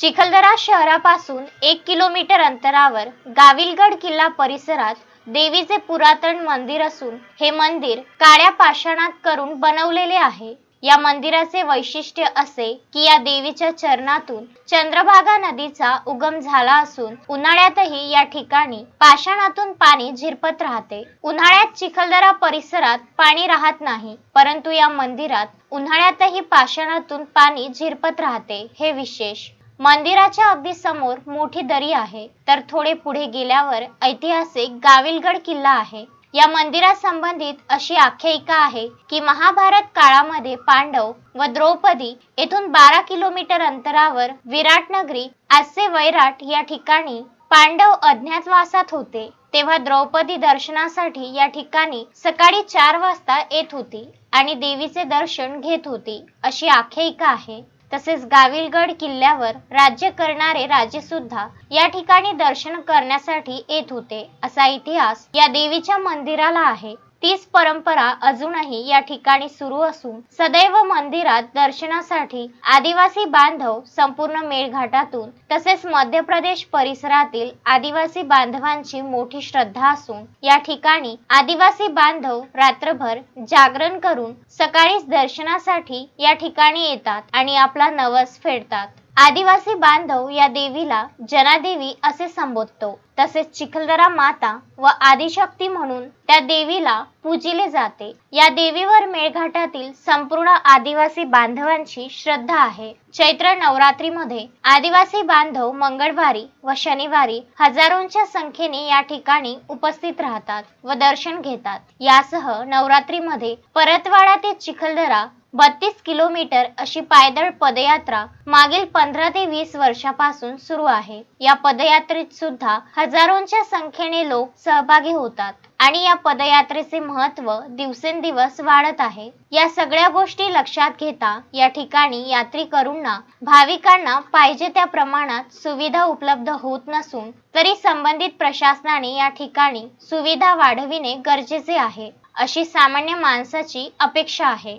चिखलदरा शहरापासून एक किलोमीटर अंतरावर गाविलगड किल्ला परिसरात देवीचे पुरातन मंदिर असून हे मंदिर काळ्या पाषाणात करून बनवलेले आहे. या मंदिराचे वैशिष्ट्य असे की या देवीच्या चरणातून चंद्रभागा नदीचा उगम झाला असून उन्हाळ्यातही या ठिकाणी पाषाणातून पाणी झिरपत राहते. उन्हाळ्यात चिखलदरा परिसरात पाणी राहत नाही परंतु या मंदिरात उन्हाळ्यातही पाषाणातून पाणी झिरपत राहते हे विशेष. मंदिराच्या अगदी समोर मोठी दरी आहे. तर थोडे पुढे गेल्यावर ऐतिहासिक गाविलगड किल्ला आहे. या मंदिरासंबंधित अशी आख्यायिका आहे की महाभारत काळामध्ये पांडव व द्रौपदी येथून बारा किलोमीटर अंतरावर विराटनगरी आजचे वैराट या ठिकाणी पांडव अज्ञातवासात होते. तेव्हा द्रौपदी दर्शनासाठी या ठिकाणी सकाळी चार वाजता येत होती आणि देवीचे दर्शन घेत होती अशी आख्यायिका आहे. तसेच गाविलगड किल्ल्यावर राज्य करणारे राजे सुद्धा या ठिकाणी दर्शन करण्यासाठी येत होते. असा इतिहास या देवीच्या मंदिराला आहे. तीच परंपरा अजूनही या ठिकाणी सुरू असून सदैव मंदिरात दर्शनासाठी आदिवासी बांधव संपूर्ण मेळघाटातून तसेच मध्य प्रदेश परिसरातील आदिवासी बांधवांची मोठी श्रद्धा असून या ठिकाणी आदिवासी बांधव रात्रभर जागरण करून सकाळीच दर्शनासाठी या ठिकाणी येतात आणि आपला नवस फेडतात. आदिवासी बांधव या देवीला जनादेवी असे संबोधतो. तसेच चिखलदरा माता व आदिशक्ती म्हणून त्या देवीला पूजिले जाते. या देवीवर मेळघाटातील संपूर्ण आदिवासी बांधवांची श्रद्धा आहे. चैत्र नवरात्रीमध्ये आदिवासी बांधव मंगळवारी व शनिवारी हजारोंच्या संख्येने या ठिकाणी उपस्थित राहतात व दर्शन घेतात. यासह नवरात्रीमध्ये परतवाडा ते चिखलदरा बत्तीस किलोमीटर अशी पायदळ पदयात्रा मागील पंधरा ते वीस वर्षापासून सुरू आहे. या पदयात्रेत सुद्धा हजारोंच्या संख्येने लोक सहभागी होतात आणि या पदयात्रेचे महत्त्व दिवसेंदिवस वाढत आहे. या सगळ्या गोष्टी लक्षात घेता या ठिकाणी यात्रेकरूंना भाविकांना पाहिजे त्या प्रमाणात सुविधा उपलब्ध होत नसून तरी संबंधित प्रशासनाने या ठिकाणी सुविधा वाढविणे गरजेचे आहे अशी सामान्य माणसाची अपेक्षा आहे.